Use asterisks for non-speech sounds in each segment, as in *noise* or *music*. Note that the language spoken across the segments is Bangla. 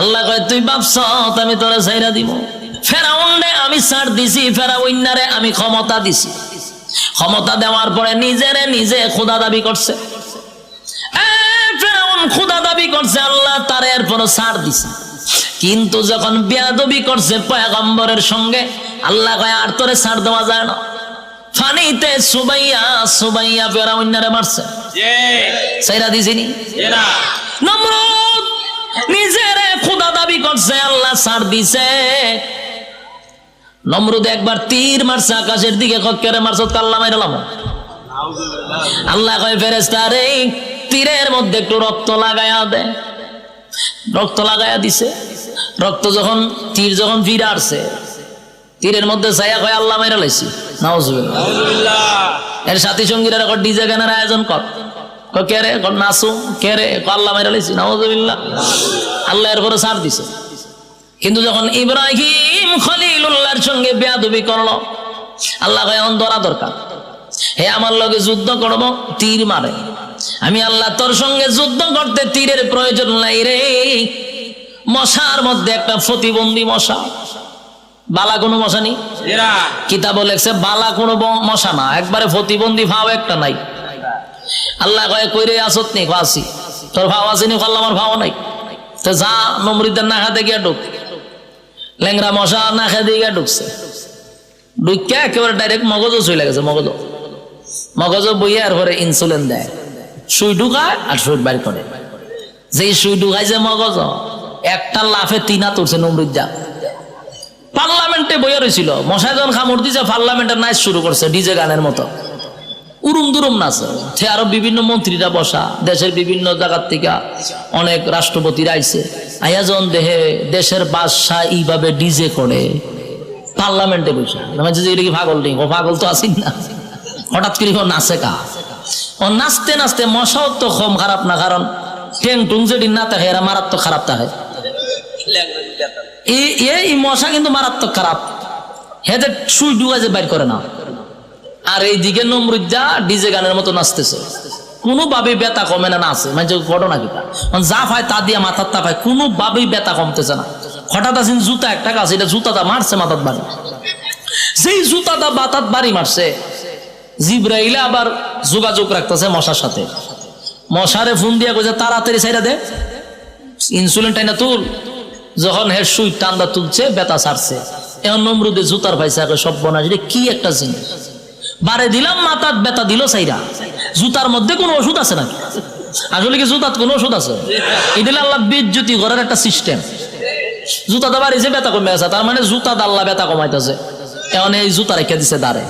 আল্লাহ কয় তুই ভাবছ আমি তোরা ছাইরা দিব। ফেরাউন্ডে আমি ছাড় দিছি ফেরাউন্নারে আমি ক্ষমতা দিছি। ক্ষমতা দেওয়ার পরে নিজেরে নিজে খোদা দাবি করছে। খোদা দাবি করছে আল্লাহ তার এরপর ছাড় দিছে। কিন্তু যখন বিয়াদবি করছে পয়গম্বরের সঙ্গে আল্লাহ কয় আর তোরে ছাড় দেওয়া যায় না। ফানিতে সুবাইয়া সুবাইয়া ফেরাউন্নারে মারছে। সাইরা দিছিনি নমরুদ! নিজের খোদা দাবি করছে আল্লাহ ছাড় দিছে। নমরুদ একবার তীর মারছে আকাশের দিকে কক্কেরে মারছে কাল্লা মাইরালাম আল্লাহ কয় ফেরেস্তা রে তীরের মধ্যে একটু রক্ত লাগায়া দে। রক্ত লাগায়া দিছে। রক্ত যখন তীর যখন ফিরে আসছে তীরের মধ্যে ছায়া কয় আল্লাহ মাইরা লাইছি। নাউজুবিল্লাহ। এর সাথী সঙ্গীরা এখন ডিজে গানের আয়োজন কর। ক রে? নাচু কে রে? ক আল্লাহ মেরে লাইছি নাউজুবিল্লাহ। আল্লাহ এর পরে ছাড় দিছে। কিন্তু যখন ইব্রাহিম খলিলুল্লাহর সঙ্গে বেয়াদবি করল আল্লাহ কয় এখন ধরা দরকার। হে আমার লগে যুদ্ধ করব তীর মারে। আমি আল্লাহ তোর সঙ্গে যুদ্ধ করতে তীরের প্রয়োজন নাই রে। মশার মধ্যে একটা প্রতিবন্ধী মশা। বালা কোনো মশা নেই? কিতাব লেখছে বালা কোনো মশা না। একবারে প্রতিবন্ধী ভাব একটা নাই। আল্লাহ কয়ে, কইরে আসত নি? আসি। তোর ভাব আসেনি? কল্লা আমার ভাও নাই। তো যা, নমরিদের না খাতে গিয়া ঢুক ল্যাংরা মশা না খেতে গিয়া ঢুকছে ঢুকিয়া একেবারে ডাইরেক্ট মগজও চলে গেছে মগজ মগজ বইয়া আর পরে ইনসুলিন দেয়। সুই ঢুকায় আর সুই বাইর করে। যেই সুই ঢুকাইছে মগজ, একটা লাফে তিনা তুলছে নমরুদ্দা পার্লামেন্টে বইয়া রয়েছিল মশাই যখন খামড় দিছে, পার্লামেন্টের নাচ শুরু করছে, ডিজে গানের মতো। উরুম দুরুম নাচে সে আরও বিভিন্ন মন্ত্রীরা বসা, দেশের বিভিন্ন জায়গার থেকে অনেক রাষ্ট্রপতিরা আইছে। আয়াজন দেহে, দেশের বাদশাহ এইভাবে ডিজে করে, পার্লামেন্টে বসে। যে এটা কি পাগল নেই? ও পাগল তো আসিন না। হঠাৎ করে নাচে কা। ও নাচতে নাচতে মশাও তো কম খারাপ না, কারণ টেং টুং যেটি না থাকে, এরা মারাত্মক খারাপ থাকে এই মশা কিন্তু মারাত্মক খারাপ। হেতে সুই ডুয়া যে বাইর করে না। আর এইদিকে নমরুদ্দা ডিজে গানের মতো নাচতেছে। কোনোভাবেই বেতা কমে না নাচে। মানে ঘটনা কিটা মানে যা পায় তা দিয়ে মাথার তা পায় কোনোভাবেই বেতা কমতেছে না। হঠাৎ আসেন জুতা একটা কাজ এটা জুতাটা মারছে মাথার বাড়ি। যেই জুতাটা বাতাত বাড়ি মারছে, জিব্রাইলে আবার যোগাযোগ রাখতেছে মশার সাথে। মশারে ফোন দিয়া কইছে, তাড়াতাড়ি সাইরা দে। ইনসুলিন টাইনা তুল। যখন হের সুই টান্দা তুলছে বেতা ছাড়ছে। এখন নমরুদে জুতার পাইছে সব এটা কি একটা জিনিস? বারে দিলাম মাথার বেতা দিল সাইরা। জুতার মধ্যে কোনো ওষুধ আছে নাকি? আসলে কি জুতার কোনো ওষুধ আছে? এটা আল্লাহ বিদ্যুতি ঘরের একটা সিস্টেম জুতাটা বাড়িছে বেতা কমে আছে। তার মানে জুতা আল্লাহ বেতা কমাইতেছে। এখন এই জুতা রেখে দিছে দাঁড়ে।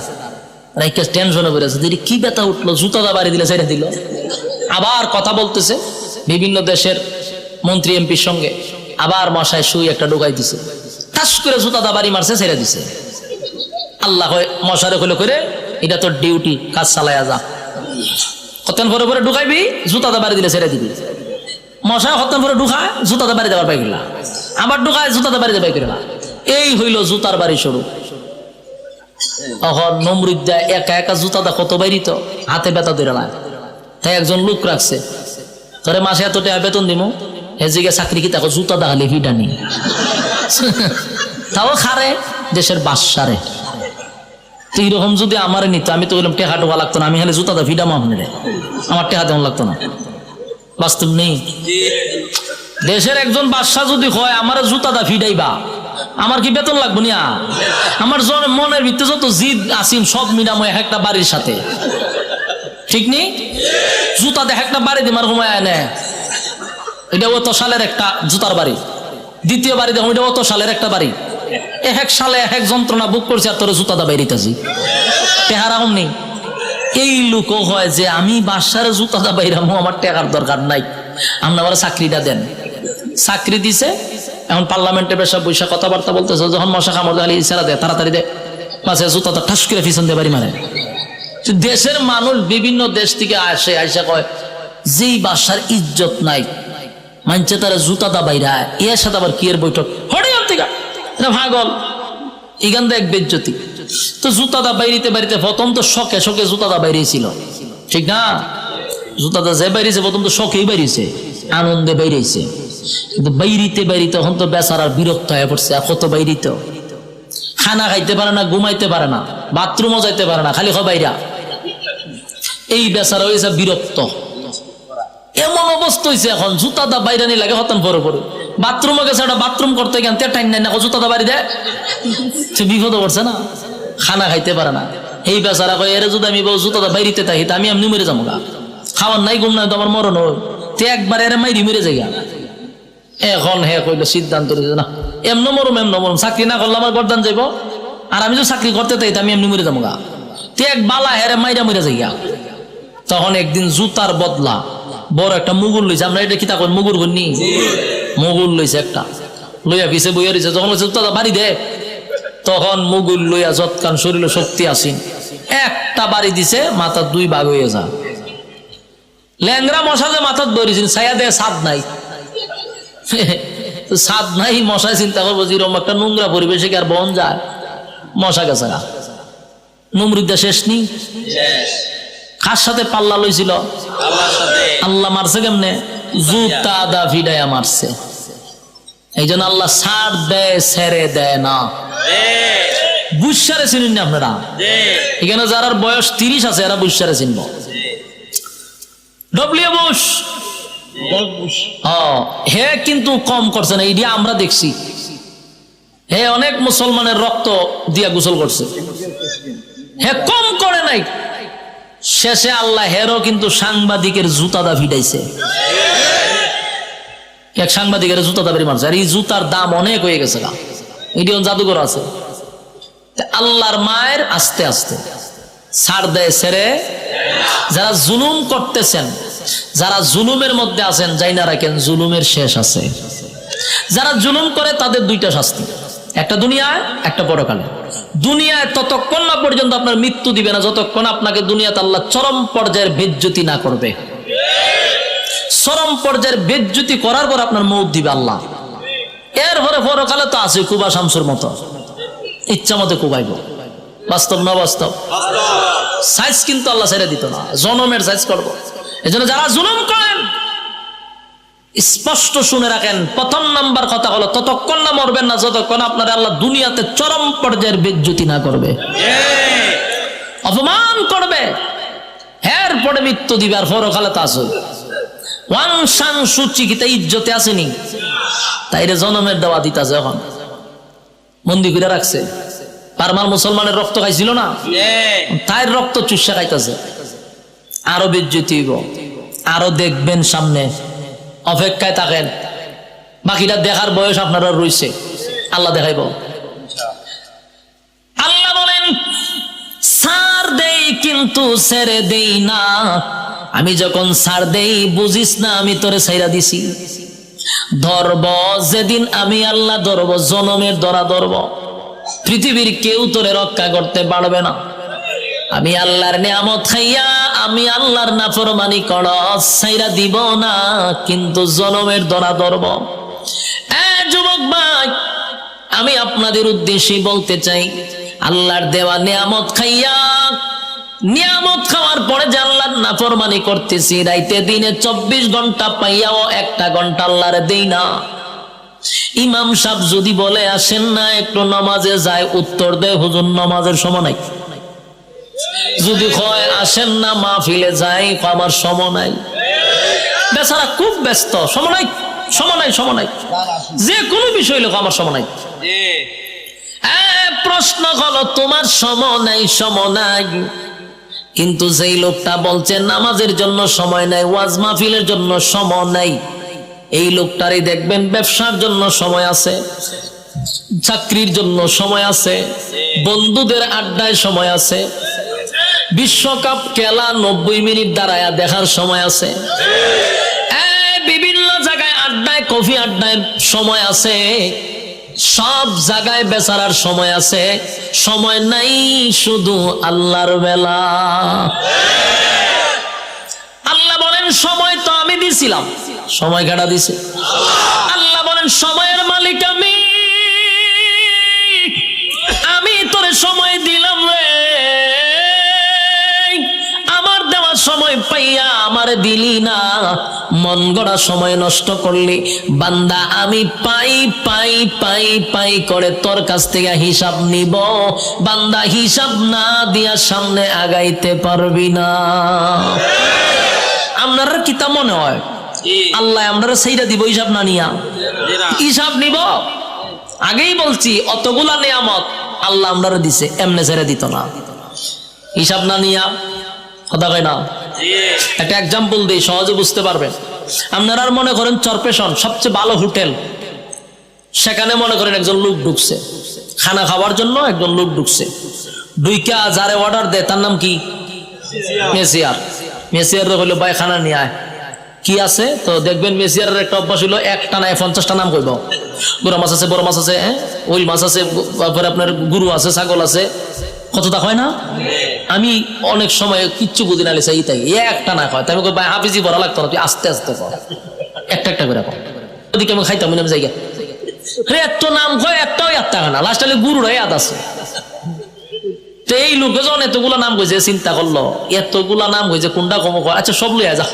রেখে টেনশনে পড়ে আছে। দিদি, কি বেতা উঠল? জুতাটা বাড়ি দিলে ছেড়ে দিল। আবার কথা বলতেছে বিভিন্ন দেশের মন্ত্রী, এমপির সঙ্গে। আবার মশায় সুই একটা ঢুকাই দিছে। ঠাস করে জুতাটা বাড়ি মারছে ছেড়ে দিছে। আল্লাহ মশারে কইলে করে এটা তোর ডিউটি কাজ চালায়া যা। কতক্ষণ পরে পরে ঢুকাইবি জুতাটা বাড়ি দিলে ছেড়ে দিবি। মশায় কতক্ষণ পরে ঢুকায় জুতাটা বাড়ি দেওয়ার পাই গেলা। আবার ঢুকায় জুতাটা বাড়ি দেবাই করে এই হইল জুতার বাড়ি শুরু। তখন নমরুদ্দা একা একা জুতাটা কত বাইরিত, হাতে বেতা ধরে না। তাই একজন লোক রাখছে। তোরে মাসে এত টাকা বেতন দিমু? হেজিকে চাকরি কি তাকে জুতা দেখালে কি ডানি তাও খারে, দেশের বাসারে তো এইরকম যদি আমার নিত, আমি তো বললাম, টেহা টোকা লাগতো না, আমি হলে জুতাটা ভিডা মামনে আমার টেহা তেমন লাগতো না। বাস্তব নেই। দেশের একজন বাদশাহ যদি হয় আমার জুতাটা ফিডাইবা আমার কি বেতন লাগবো নিয়া? আমার জন- মনের ভিতরে যত জিদ আসিম, সব মিলাম এক একটা বাড়ির সাথে। ঠিক নেই? জুতা দেখ একটা বাড়ি দিমার সময় এনে এটা অত সালের একটা জুতার বাড়ি। দ্বিতীয় বাড়ি দেখো এটা অত সালের একটা বাড়ি। এক সালে এক এক যন্ত্রণা বুক করছে আর তোর জুতাটা বাইরিতেছি টেহারা কম নেই। এই লোকও হয় যে আমি বাসার জুতাটা বাইরামো আমার টাকার দরকার নাই। আমার চাকরিটা দেন। চাকরি দিছে, এখন পার্লামেন্টে বেসা বৈশা কথাবার্তা বলতেছে, যখন মশা কামড় দেখালে ইশারা দেয়, তাড়াতাড়ি দে। মাসে জুতাটা ঠাস করে পিছন দিয়ে বাড়ি মারে। দেশের মানুষ বিভিন্ন দেশ থেকে আসে, আইসা কয়, যেই বাসার ইজ্জত নাই মানছে তারা জুতা দা বাইরা এর সাথে আবার কি এর বৈঠক? হরে এটা ভাগল? এখান এক বেজ্জতি তো জুতাটা বাইরিতে বাড়িতে প্রথম তো শখে শখে জুতাটা বাইরেছিল। ঠিক না? জুতাটা যে বাইরেছে, প্রথম তো শখেই বাইরেছে, আনন্দে বাইরেছে। কিন্তু বাইরিতে বাইরিতে এখন তো বেচার আর বিরক্ত হয়ে পড়ছে কত বাইরিতে। খানা খাইতে পারে না, ঘুমাইতে পারে না, বাথরুমও যাইতে পারে না, খালি বাইরা। এই বেচারা হয়েছে বিরক্ত। এমন অবস্থা হয়েছে এখন, জুতা দা বাইরে নিয়ে লাগে হতান পরে পরে বাথরুমে গেছে একটা বাথরুম করতে গেন তে টাইম নাই না জুতা বাড়ি দেয় সে বিপদ পড়ছে না? খানা খাইতে পারে না। এই বেচারা কয়, এর যদি আমি জুতা বাইরিতে থাকি আমি এমনি মরে যাব গা। খাওয়ার নাই, ঘুম নাই, তো আমার মরণ হয়। তে একবার এর মাইরি মরে যাই গা। এখন হে কইলো, সিদ্ধান্ত না, এমন মরম এমন মরম। চাকরি না করলে আমার গরদান যাইব। আর আমি যদি চাকরি করতে তাই আমি এমনি মরে যাব গা। তে এক বালা হেরে মাইরা মরে যাই গা। তখন একদিন জুতার বদলা বড় একটা মুগুর লইছে আমরা এটা কি তা মুগুর বলনি মুগুর লইছে একটা। লইয়া পিছে বইয়া রইছে যখন লইছে জুতা বাড়ি দে। তখন মুগুর লইয়া যৎকান শরীরে শক্তি আসিন একটা বাড়ি দিছে মাথার দুই ভাগ হয়ে যা ল্যাংরা মশা যে মাথার ধরেছেন ছায়া দেয় সাদ নাই। *laughs* সাদ নাই মশায় চিন্তা করব যেরকম একটা নোংরা পরিবেশে কি আর বন যায়? মশা গেছে গা। নুমরিদা শেষ নি? কার সাথে পাল্লা লইছিল? আল্লাহ মারছে কেমনে? জুতা দা ফিডাইয়া মারছে। এই জন্য আল্লাহ সার দেয় সেরে দেয় না। বুসারে চিনুন না আপনারা? এখানে যারা বয়স তিরিশ আছে এরা বুসারে চিনব। W Bush. হ্যাঁ, হে কিন্তু কম করছে না এইটা আমরা দেখছি। হে অনেক মুসলমানের রক্ত দিয়া গোসল করছে। হে কম করে নাই শেষে আল্লাহ হেরও কিন্তু সাংবাদিকের জুতা দা ফিটাইছে এক সাংবাদিকের জুতা দাবি মারছে। আর এই জুতার দাম অনেক হয়ে গেছে এটিও জাদুঘর আছে। আল্লাহর মায়ের আস্তে আস্তে। ছাড় দেয় সেরে। যারা জুলুম করতেছেন, যারা জুলুমের মধ্যে আছেন যাই না রাখেন, জুলুমের শেষ আছে। যারা জুলুম করে তাদের দুইটা শাস্তি। একটা দুনিয়ায়, একটা বড় পরকালে। দুনিয়ায় ততক্ষণ না পর্যন্ত আপনার মৃত্যু দিবে না যতক্ষণ আপনাকে দুনিয়াতে আল্লাহ চরম পর্যায়ের বেজ্জতি না করবে। চরম পর্যায়ের বেজ্জতি করার পর আপনার মৌত দিবে আল্লাহ। এরপরে পরকালে তো আছে কুবা শামসুর মতো। ইচ্ছা মতো কুবাইব। বাস্তব না বাস্তব? সাইজ কিন্তু আল্লাহ ছেড়ে দিত না। জনমের সাইজ করব। এই জন্য যারা জুলুম করেন স্পষ্ট শুনে রাখেন, প্রথম নাম্বার কথা হলো, ততক্ষণ না মরবেন না, যতক্ষণ আপনার আল্লাহ দুনিয়াতে চরম পর্যায়ের বেজ্জতি না করবে। অপমান করবে। পরে মৃত্যু দিবে, আর পরকালে তা সুচি ইজ্জতে আসেনি। তাইরে জনমের দেওয়া দিতাছে এখন। মন্দি করে রাখছে। পারমার মুসলমানের রক্ত খাইছিল না? তাই রক্ত চুষা খাইতেছে। আরও বিজ্জতি আরও দেখবেন সামনে। অপেক্ষায় থাকেন। বাকিটা দেখার বয়স আপনারা রইছে। আল্লাহ দেখাইব। আল্লাহ বলেন, সার দেই কিন্তু ছেড়ে দেই না। আমি যখন সার দেই, বুঝিস না, আমি তোরে ছাইরা দিছি। ধরব, যেদিন আমি আল্লাহ ধরব, জনমের ধরা ধরব। পৃথিবীর কেউ তোরে রক্ষা করতে পারবে না। আমি আল্লাহর নিয়ামত খাইয়া, আমি আল্লাহর নাফরমানি কর সাইরা দিব না, কিন্তু জনমের ধরা ধরব। যুবক ভাই, আমি আপনাদের উদ্দেশ্যে বলতে চাই, আল্লাহর দেওয়া নিয়ামত খাইয়া, নিয়ামত খাওয়ার পরে যে আল্লাহর নাফরমানি করতেছি, রাইতে দিনে চব্বিশ ঘণ্টা পাইয়াও একটা ঘণ্টা আল্লাহরে দেই না। ইমাম সাহেব যদি বলে আসেন না, একটু নামাজে যায়, উত্তর দেয়, হুজুর নামাজের সময় নাই। যদি কয় আসেন না মাহফিলে যাই আমার সময় নাই। বেচারা খুব ব্যস্ত। সময় নাই সময় নাই সময় নাই। যে কোনো বিষয় লোক আমার সময় নাই। প্রশ্ন হলো তোমার সময় নাই সময় নাই। কিন্তু যেই লোকটা বলছে নামাজের জন্য সময় নাই ওয়াজ মাহফিলের জন্য সময় নাই। এই লোকটারই দেখবেন ব্যবসার জন্য সময় আছে চাকরির জন্য সময় আছে বন্ধুদের আড্ডায় সময় আছে বিশ্বকাপ খেলা নব্বই মিনিট দাঁড়ায়া দেখার সময় আছে। বিভিন্ন জায়গায় আড্ডায়, কফি আড্ডায় সময় আছে। সব জায়গায় বেচারার সময় আছে। সময় নাই শুধু আল্লাহর বেলা। আল্লাহ বলেন, সময় তো আমি দিছিলাম। সময় কাটা দিছে? আল্লাহ বলেন, সময়ের মালিক আমি। আমি তোরে সময় দিলাম রে। সময় পাইয়া আমার দিলি না। মন গড়া সময় নষ্ট করলি। বান্দা আমি পাই পাই পাই পাই করে তোর কাছ থেকে হিসাব নিব। বান্দা হিসাব না দিয়া সামনে আগাইতে পারবি না। আপনার কিতা মনে হয়? আল্লাহ আমরা সেইটা দিব হিসাব না নিয়া। হিসাব নিব? আগেই বলছি অতগুলা নিয়ামত আল্লাহ আমরা দিছে এমনে ছেড়ে দিত না। হিসাব না নিয়া কথা কয় না। একটা এক্সাম্পল দিই সহজে বুঝতে পারবেন। আপনারা আর মনে করেন চরপেশন, সবচেয়ে ভালো হোটেল। সেখানে মনে করেন একজন লোক ঢুকছে। খানা খাওয়ার জন্য একজন লোক ঢুকছে। দুইকা যারে অর্ডার দেয়, তার নাম কি? মেসিয়ার। মেসিয়ার হইল, ভাই, খানা নিয়ে আয়। কি আছে? তো দেখবেন মেসিয়ারের একটা অভ্যাস হইল, একটা নাই পঞ্চাশটা নাম কইব। গোড়া মাছ আছে, বড় মাছ আছে হ্যাঁ? ওইল মাছ আছে, তারপরে আপনার গুরু আছে, ছাগল আছে। কতটা হয় না? আমি অনেক সময় কিচ্ছু বুঝি না লিসা তাই। একটা না কয় তাই ভাই, হাফিজি বড় লাগতো না, তুই আস্তে আস্তে কর। একটা একটা করে কর। ওদিকে আমি খাইতাম, আমি জায়গা রে, এত নাম কয় একটাও একটা না। লাস্ট হলে গুরুর ইয়াদ আছে। তো এই লোকে যখন এতগুলা নাম কইছে, চিন্তা করল, এতগুলা নাম কইছে, কোনটা কম কয়? আচ্ছা সব লইয়া যা।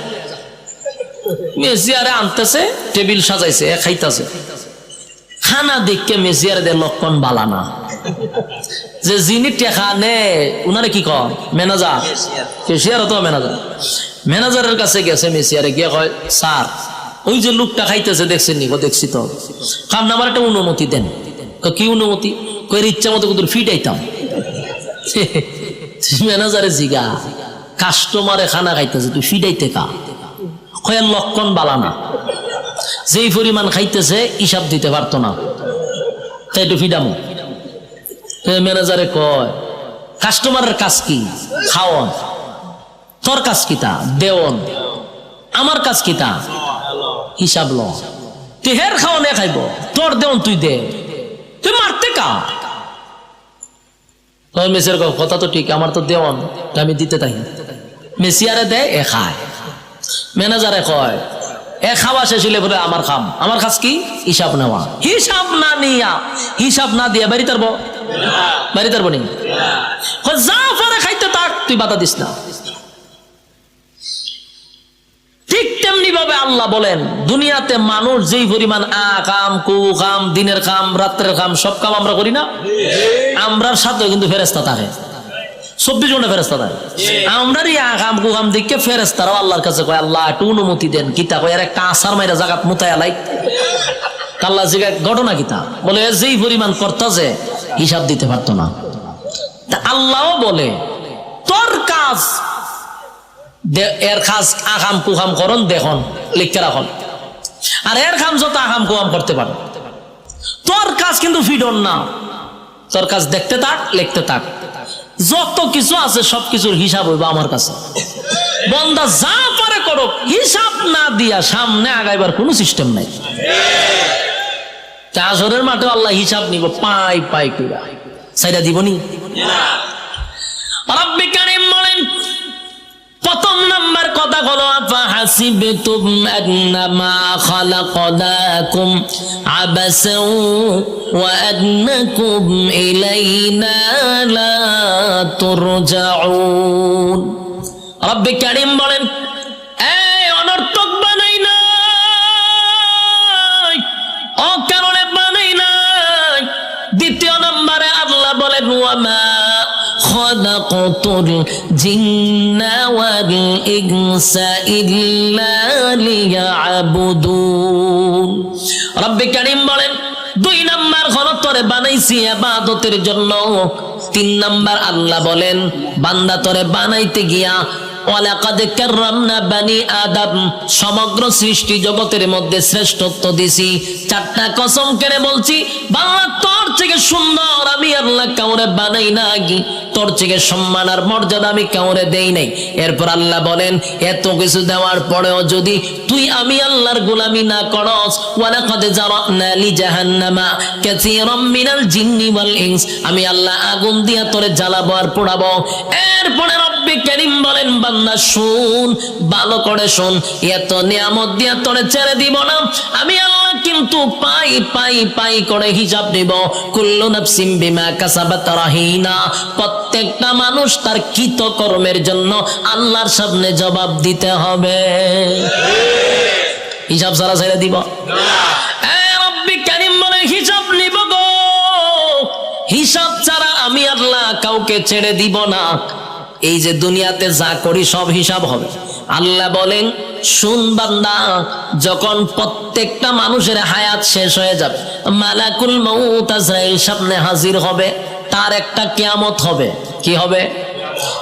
মেসিয়ারে আনতেছে, টেবিল সাজাইছে খাইতাছে। খানা দেখকে মেসিয়ারে দে লক্ষণ বালানা যে যিনি টেকা নে উনারে কি কন ম্যানেজার কেশিয়ার তো ম্যানেজার ম্যানেজারের কাছে গেছে মেসিয়ারে গিয়ে কয় স্যার ওই যে লোকটা খাইতেছে দেখছেন নি? দেখছি তো। কারণ আমার একটা অনুমতি দেন। কি অনুমতি? কয়ের ইচ্ছা মতো কুতুর ফিট আইতাম *laughs* ম্যানেজারে জিগা কাস্টমারে খানা খাইতেছে তুই ফিডাইতে কা? কয়ের লক্ষণ বালানা যেই পরিমাণ খাইতেছে হিসাব দিতে পারতো না। তাই একটু ফিডামো ম্যানেজারে কয় কাস্টমারের কাজ কি? খাওয়ন। তোর কাজ কিতা দেওয়ন। আমার কাজ কিতা হিসাব ল। তেহের খাওয়ানে খাইব। তোর দেওন তুই দে। তুই মারতে কা? কয়, কথা তো ঠিক আমার তো দেওয়ান। তা আমি দিতে থাকি মেসিয়ারে দেয় এ খায়। ম্যানেজারে কয় এ খাওয়া শেষ হইলে বলে, আমার খাম। আমার কাজ কি? হিসাব নেওয়া। হিসাব না নিয়া। হিসাব না দিয়া বাড়ি তারবো বাড়ি তারবো নি? খাইতে তাক তুই বাধা দিস না। ঠিক তেমনি ভাবে আল্লাহ বলেন, দুনিয়াতে মানুষ যেই পরিমাণ আ, কাম, কু, কাম, দিনের কাম, রাত্রের কাম, সব কাম আমরা করি না। আমরার সাথে কিন্তু ফেরেস্তা থাকে। চব্বিশ ঘণ্টা ফেরেস্তা থাকে আমরারই আ কাম কু কাম দিকে ফেরেস্তারাও আল্লাহর কাছে কয় আল্লাহ একটু অনুমতি দেন কিতা কয় আর একটা আসার মাইরা জাগাত মুতায় লাই আল্লাহ জিগা ঘটনা কিতা বলে যেই পরিমাণ কর্তা যে হিসাব দিতে পারতো না। তা আল্লাহও বলে তোর কাজ এর খাস আকাম কুকাম করন দেখুন লিখতে রাখুন। আর এর খাম যত আকাম কুকাম করতে পারে। তোর কাজ কিন্তু ফিডন না। তোর কাজ দেখতে থাক লিখতে থাক। যত কিছু আছে সব কিছুর হিসাব হইব আমার কাছে। বন্দা যা পারে করো হিসাব না দিয়া সামনে আগাইবার কোনো সিস্টেম নাই। চাষরের মাঠে আল্লাহ হিসাব নিব পাই পাই কইরা। সাইডা দিবনি? রব্বি কারিম বলেন প্রথম নাম্বার কথা হলো আফা হাসিবতুম আন্নামা খালাকনাকুম আবাসাও ওয়া আন্নাকুম ইলাইনা লা তুরজাউন। রব্বি কারীম বলেন, এই অনর্থক বানাই বানাই নাই। দ্বিতীয় নম্বরে আল্লাহ বলেন خلقت الجن والإنس إلا ليعبدون رب كريم বলেন দুই নাম্বার হলো তোরে বানাইছি আবাদতের জন্য তিন নাম্বার আল্লাহ বলেন বান্দা তোরে বানাইতে গিয়া সমগ্র সৃষ্টি জগতের মধ্যে শ্রেষ্ঠত্ব দিছি। চারটা কসম কেড়ে বলছি বাংলা তোর থেকে সুন্দর আমি আল্লাহ কাউরে বানাই না তোর থেকে সম্মান আর মর্যাদা আমি কাউরে দেই নাই। এরপর আল্লাহ বলেন, এত কিছু দেওয়ার পরেও যদি তুই আমি আল্লাহর গোলামি না করস, ওয়ালাকাদ জারানা লি জাহান্নামা কাসীরাম মিনাল জিন্নি ওয়াল ইনস। আমি আল্লাহ আগুন দিয়া তোরে জ্বালাবো আর পোড়াবো। এরপরে করিম বলেন, বান্দা, শুন, ভালো করে শুন। এত নিয়ামত তোরে ছেড়ে দিব না। আমি আল্লাহ কিন্তু পাই পাই পাই করে হিসাব নিব। কুল্লু বিমা প্রত্যেকটা মানুষ তার কৃত কর্মের জন্য আল্লাহর সামনে জবাব দিতে হবে। হিসাব সারা ছেড়ে দিব। হিসাব নিব হিসাব ছাড়া আমি আল্লাহ কাউকে ছেড়ে দিব না। এই যে দুনিয়াতে যা করি সব হিসাব হবে। আল্লাহ বলেন শুন বান্দা যখন প্রত্যেকটা মানুষের হায়াত শেষ হয়ে যাবে মালাকুল মউত আজরাইল সামনে হাজির হবে তার একটা কিয়ামত হবে। কি হবে?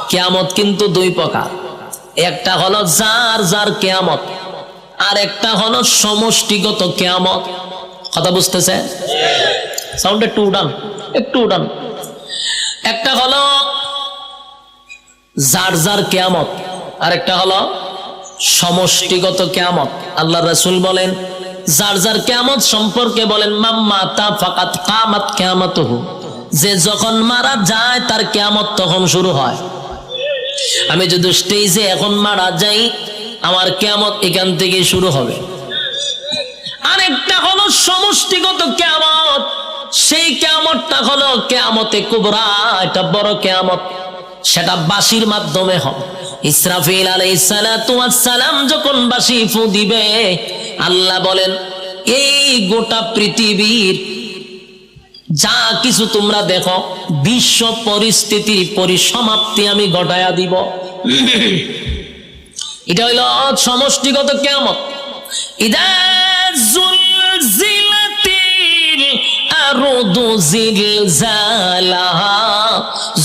কিয়ামত কিন্তু দুই প্রকার। একটা হলো যার যার কেয়ামত আর একটা হলো সমষ্টিগত কেয়ামত। কথা বুঝতেছে? সাউন্ড একটু উঠান একটু উঠান। একটা হলো যার যার কেয়ামত। আর একটা হলো সমষ্টিগত কেয়ামত। আল্লাহ রাসূল বলেন, যার যার কেয়ামত সম্পর্কে বলেন, মাম্মা তা ফাকাত কামাত কেয়ামতহু। যে যখন মারা যায়, তার কেয়ামত তখন শুরু হয়। আমি যদি স্টেজে এখন মারা যাই, আমার কেয়ামত এখান থেকে শুরু হবে। আরেকটা হলো সমষ্টিগত কেয়ামত। সেই কেয়ামতটা হলো কেয়ামতে কুবরা, এটা বড় কেয়ামত। সেটা বাসির মাধ্যমে হবে। ইসরাফিল সালাতু সালাম যখন বাসি ফু দিবে, আল্লাহ বলেন, এই গোটা পৃথিবীর যা কিছু তোমরা দেখো, বিশ্ব পরিস্থিতির পরিসমাপ্তি আমি ঘটায়া দিব। এটা হইল সমষ্টিগত কেমন ইদা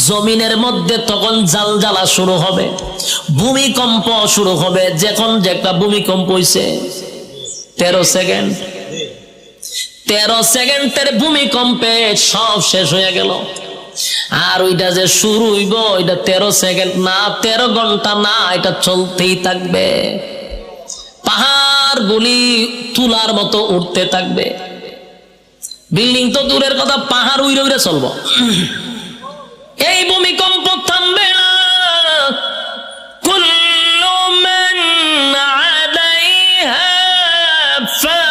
জমিনের মধ্যে তখন জালজালা শুরু হবে, ভূমিকম্প শুরু হবে, যখন যে একটা ভূমিকম্প হইছে, তেরো সেকেন্ড। তেরো সেকেন্ডের ভূমিকম্পে সব শেষ হয়ে গেল। আর ওইটা যে শুরু হইব, ওইটা তেরো সেকেন্ড না, তেরো ঘণ্টা না, এটা চলতেই থাকবে। পাহাড় গুলি তুলার মতো উঠতে থাকবে। বিল্ডিং তো দূরের কথা পাহাড় উইরে উইরে চলবো এই ভূমিকম্প থামবে না কুল্লু মান আলাইহা فان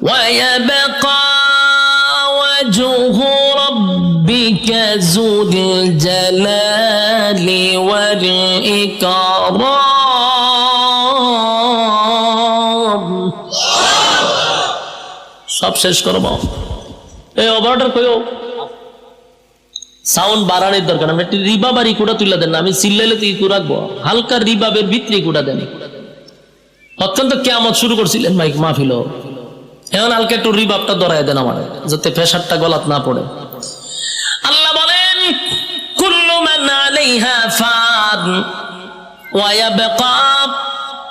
ويبقى وجه ربك ذو الجلال والإكرام সব শেষ করব এই অপারেটর কইও। সাউন্ড বাড়ানোর দরকার আমি একটি রিবাব আর কুড়া তুলে দেন আমি চিল্লাইলে তুই কু রাখব হালকা রিবাবের ভিতরে ইকুটা দেন। অত্যন্ত কেয়ামত শুরু করছিলেন মাইক মাহফিল। এখন হালকা একটু রিবাবটা ধরাই দেন আমার, যাতে প্রেশারটা গলাত না পড়ে। আল্লাহ মান আলাইহা ফান ওয়া ইয়াবকা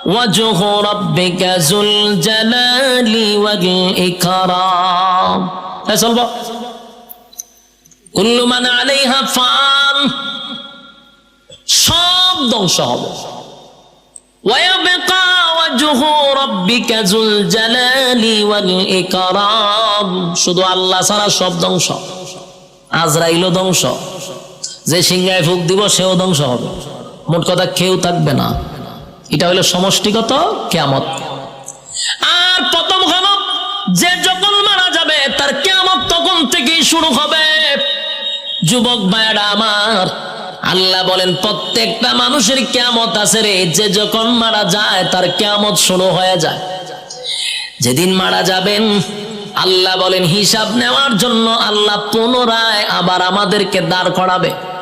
ওয়াজহু রাব্বিকা যুল জালালি ওয়াল ইকরাম তাই চলবো কুল্লু মান আলাইহা ফান সব ধ্বংস হবে ويبقى وجه ربك ذو الجلال والإكرام শুধু আল্লাহ ছাড়া সব ধ্বংস আজরাইলও ধ্বংস যে সিংহায় ফুক দিব, সেও ধ্বংস হবে। মোট কথা কেউ থাকবে না। এটা হলো সমষ্টিগত কেয়ামত। আর প্রথম হলো, যে যখন মারা যাবে, তার কেয়ামত তখন থেকেই শুরু হবে। যুবক ভাইয়ারা আমার, আল্লাহ বলেন, প্রত্যেকটা মানুষের কেয়ামত আছে রে। যে যখন মারা যায়, তার কেয়ামত শুরু হয়ে যায়। যেদিন মারা যাবেন, আল্লাহ বলেন, হিসাব নেওয়ার জন্য আল্লাহ পুনরায় আবার আমাদেরকে দাঁড় করাবে।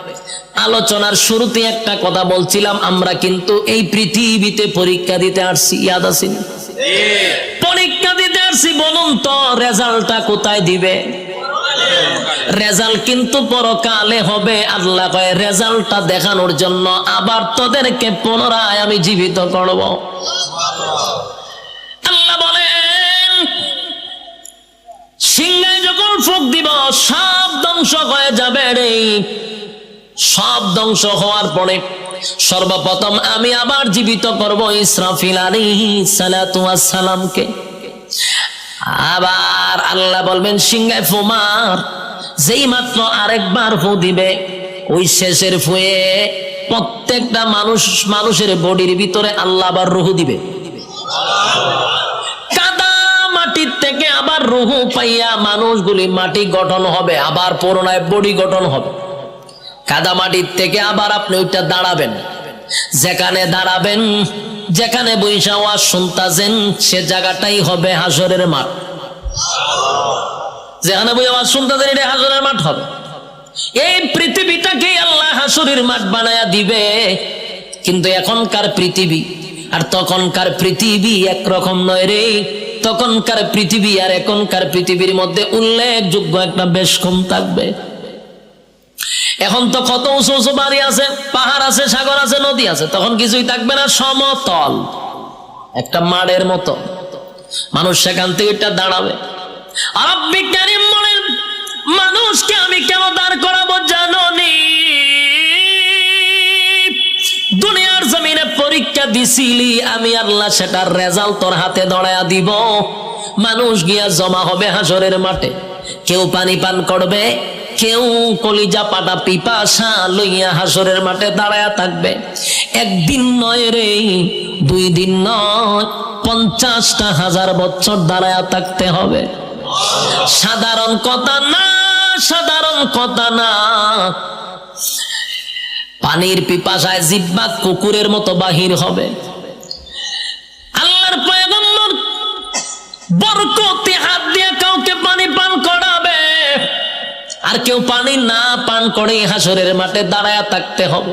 আলোচনার শুরুতে একটা কথা বলছিলাম, আমরা কিন্তু এই পৃথিবীতে পরীক্ষা দিতে আসছি, ইয়াদ আসিনি পরীক্ষা দিতে আসছি, বলুন তো, রেজাল্টটা কোথায় দিবে? রেজাল্ট কিন্তু পরকালে হবে, আল্লাহ কয়, রেজাল্টটা দেখানোর জন্য আবার তোদেরকে পুনরায় আমি জীবিত করব। আল্লাহ বলেন, সিংহায় যখন ফুক দিব, সব ধ্বংস হয়ে যাবে রে। সব ধ্বংস হওয়ার পরে সর্বপ্রথম আমি আবার জীবিত করব ইসরাফিল ওয়াস সালামকে আবার আল্লাহ বলবেন সিংহায় ফুমার, যেই মাত্র আরেকবার ফু দিবে, ওই শেষের ফুয়ে প্রত্যেকটা মানুষ, মানুষের বডির ভিতরে আল্লাহ আবার রুহু দিবে। কাদা মাটির থেকে আবার রুহু পাইয়া মানুষগুলি মাটি গঠন হবে, আবার পুরোনায় বডি গঠন হবে। কাদামাটির থেকে আবার আপনি ওইটা দাঁড়াবেন। যেখানে দাঁড়াবেন, যেখানে বৈশা ওয়াজ শুনতাছেন, সে জায়গাটাই হবে হাসরের মাঠ। যেখানে বই শুনতাছেন এটা হাসরের মাঠ হবে। এই পৃথিবীটাকে আল্লাহ হাসরের মাঠ বানায়া দিবে, কিন্তু এখনকার পৃথিবী, আর তখনকার পৃথিবী একরকম নয় রে। তখনকার পৃথিবী আর এখনকার পৃথিবীর মধ্যে উল্লেখযোগ্য একটা বেশ কম থাকবে। এখন তো কত উঁচু উঁচু বাড়ি আছে, পাহাড় আছে, সাগর আছে, নদী আছে, তখন কিছুই থাকবে না, সমতল। একটা মাড়ের মতো। মানুষ সেখান থেকে এটা দাঁড়াবে। আর বিজ্ঞানী বলেন, মানুষকে আমি কেন দাঁড় করাবো জানো নি দুনিয়ার জমিনে পরীক্ষা দিছিলি, আমি আল্লাহ সেটার রেজাল্ট তোর হাতে দড়ায়া দিব। মানুষ গিয়া জমা হবে হাসরের মাঠে। কেউ পানি পান করবে কেউ কলিজা পাটা পিপাসা লইয়া হাসরের মাঠে দাঁড়ায়া থাকবে। একদিন নয় রে, দুই দিন নয়, পঞ্চাশটা হাজার বছর দাঁড়ায়া থাকতে হবে। সাধারণ কথা না, সাধারণ কথা না। পানির পিপাসায় জিব্বা কুকুরের মতো বাহির হবে। আল্লাহর বরকতে আর কেউ পানি না পান করে হাসরের মাঠে দাঁড়ায় থাকতে হবে।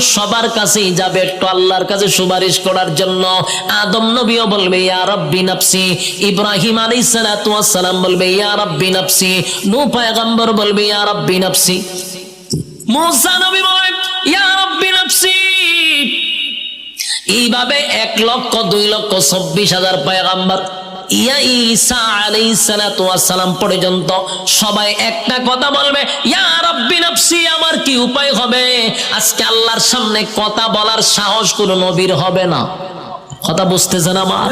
সবার কাছেই যাবে একটু আল্লাহর কাছে সুপারিশ করার জন্য। আদম নবীও বলবে, ইয়া রব্বি নাফসি। ইব্রাহিম ওয়াস সালাম বলবে, ইয়া রব্বি নাফসি। নূহ পয়গম্বর বলবে, ইয়া রব্বি নাফসি। মুসা নবী বলে ইয়া রব্বি নাফসি। এইভাবে এক লক্ষ, দুই লক্ষ, চব্বিশ হাজার পয়গাম্বার ইয়া ঈসা আলাইহিস সালাতু সালাম পর্যন্ত সবাই একটা কথা বলবে, ইয়া রাব্বি নাফসি, আমার কি উপায় হবে? আজকে আল্লাহর সামনে কথা বলার সাহস কোনো নবীর হবে না। কথা বুঝতেছেন আমার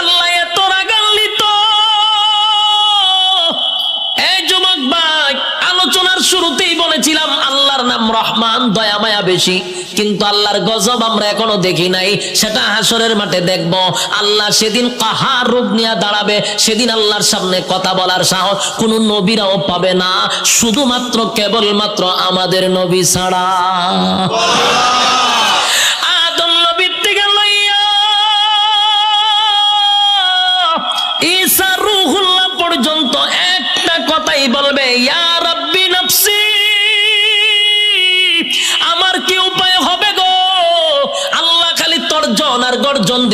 আল্লাহ এত রাগান্বিত। এই যুবক ভাই, আলোচনার শুরুতেই বলেছিলাম, আল্লাহর নাম রহমান, দয়া মায়া বেশি। কিন্তু আল্লাহর গজব আমরা এখনও দেখি নাই। সেটা হাসরের মাঠে দেখব। আল্লাহ সেদিন কাহার রূপ নিয়ে দাঁড়াবে, সেদিন আল্লাহর সামনে কথা বলার সাহস কোন নবীরাও পাবে না। শুধুমাত্র কেবলমাত্র আমাদের নবী ছাড়া।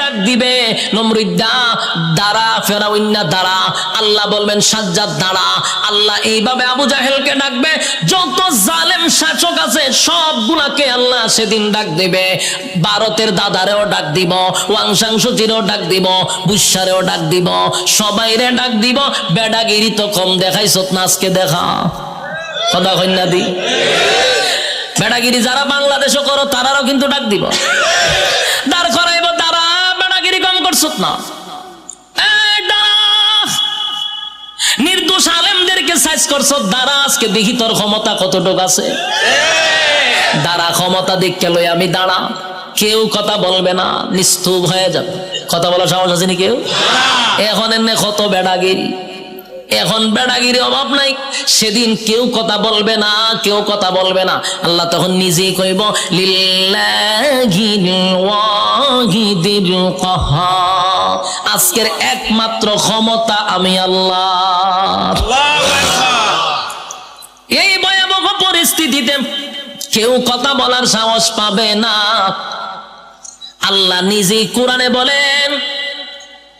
ডাক দিবে। আল্লাহ বলবেন, সাজ্জাদ আল্লাহ ডাকবে, যত জালেম শাসক আছে আল্লাহ সেদিন ডাক দিবে। ভারতের দাদারেও ডাক দিব ওয়াংশাংশুচিরেও ডাক দিব বুসারেও ডাক দিব। সবাইরে ডাক দিব, বেডাগিরি তো কম দেখাইছত না আজকে দেখা। কথা কন্যা দি? বেড়াগিরি যারা বাংলাদেশও করো, তারারও কিন্তু ডাক দিব। দাঁড় করাইব তারা বেড়াগিরি কম করছত না। নির্দোষ আলেমদেরকে সাইজ করছ দ্বারা আজকে দেখি তোর ক্ষমতা কতটুক আছে। দাঁড়া, ক্ষমতা দেখকে লই আমি দাঁড়া। কেউ কথা বলবে না, নিস্তুপ হয়ে যাবে। কথা বলার সাহস আছে নি কেউ? এখন এমনি কত বেড়াগিরি। এখন বেড়াগিরি অভাব নাই। সেদিন কেউ কথা বলবে না কেউ কথা বলবে না। আল্লাহ তখন নিজেই কইব আজকের একমাত্র ক্ষমতা আমি আল্লাহ এই ভয়াবহ পরিস্থিতিতে কেউ কথা বলার সাহস পাবে না। আল্লাহ নিজেই কোরআনে বলেন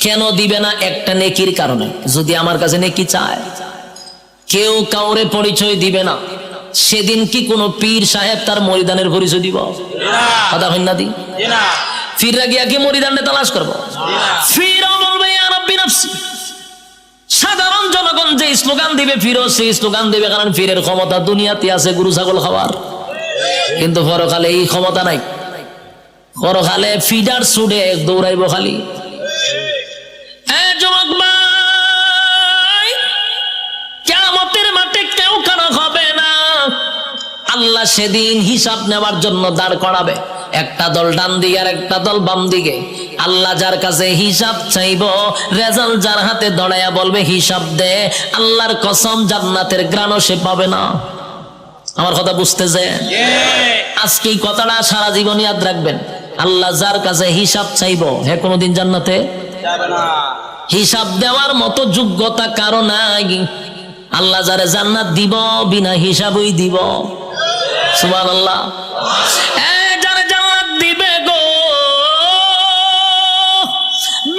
কেন দিবে না একটা নেকির কারণে? যদি আমার কাছে নেকি চায়। কেউ কাউরে পরিচয় দিবে না। সেদিন কি কোনো পীর সাহেব তার মরিদানের পরিচয় দিব? কথা হয় না দি। ফিররা গিয়া কি মরিদানে তালাশ করব? সাধারণ জনগণ যে স্লোগান দিবে ফিরো, সেই স্লোগান দিবে কারণ ফিরের ক্ষমতা দুনিয়াতে আছে গুরু, ছাগল খাওয়ার। কিন্তু পরকালে এই ক্ষমতা নাই। পরকালে ফিডার সুডে দৌড়াইব খালি। আল্লাহ সেদিন হিসাব নেওয়ার জন্য দাঁড় করাবে। একটা দল ডান দিকে আর একটা দল বাম দিকে। আল্লাহ যার কাছে হিসাব চাইব রেজাল্ট যার হাতে দড়াইয়া বলবে হিসাব দে আল্লাহর কসম জান্নাতের গ্রাণও সে পাবে না। আমার কথা বুঝতেছে? আজকে এই কথাটা সারা জীবন ইয়াদ রাখবেন। আল্লাহ যার কাছে হিসাব চাইব হে কোনোদিন জান্নাতে? হিসাব দেওয়ার মতো যোগ্যতা কারও নাই। আল্লাহ যারে জান্নাত দিব, বিনা হিসাবই দিব। সুমান আল্লাহ যারে জান্নাত দিবে গো,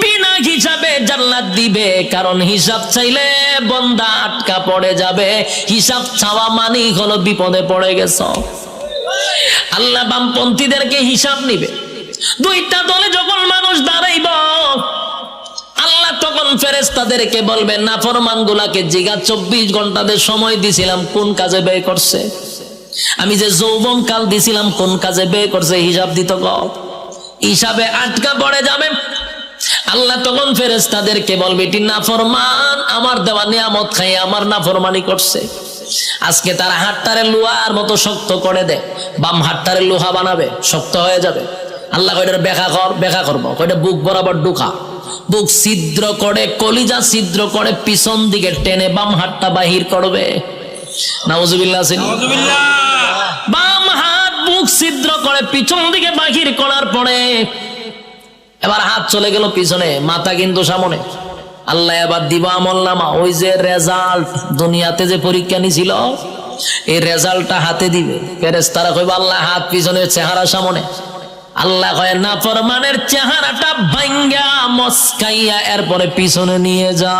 বিনা হিসাবে জান্নাত দিবে। কারণ হিসাব চাইলে বন্দা আটকা পড়ে যাবে। হিসাব চাওয়া মানেই হলো বিপদে পড়ে গেছ। আল্লাহ বামপন্থীদেরকে হিসাব নিবে। দুইটা দলে যখন মানুষ দাঁড়াইব আল্লাহ তখন ফেরেস্তাদেরকে বলবেন না ফরমান গুলাকে জিগা চব্বিশ ঘন্টাদের সময় দিছিলাম, কোন কাজে ব্যয় করছে? আমি যে যৌবন কাল দিছিলাম, কোন কাজে ব্যয় করছে? হিসাব দিত হিসাবে আটকা পড়ে যাবে। আল্লাহ তখন ফেরেস্তাদেরকে বলবে, এটি নাফরমান, আমার দেওয়া নিয়ামত খাই আমার নাফরমানি করছে। আজকে তারা হাটটারে লোহার মতো শক্ত করে দেয় বাম হাটটারে লোহা বানাবে, শক্ত হয়ে যাবে। আল্লাহ কয়টার ব্যাখ্যা কর ব্যাখ্যা করব। কয়টা বুক বরাবর ঢুকা। বুক ছিদ্র করে কলিজা ছিদ্র করে পিছন দিকে টেনে বাম হাতটা বাহির করবে। নাউজুবিল্লাহ বাম হাত বুক ছিদ্র করে পিছন দিকে বাহির করার পরে এবার হাত চলে গেল পিছনে মাথা কিন্তু সামনে। আল্লাহ এবার দিবা আমল নামা। ওই যে রেজাল্ট দুনিয়াতে যে পরীক্ষা নিছিল এই রেজাল্টটা হাতে দিবে। ফেরেস্তারা কইবা আল্লাহ হাত পিছনে চেহারা সামনে। আল্লাহ হয় না ফরমানের চেহারাটা ভাঙ্গা মস্কাইয়া এরপরে পিছনে নিয়ে যা।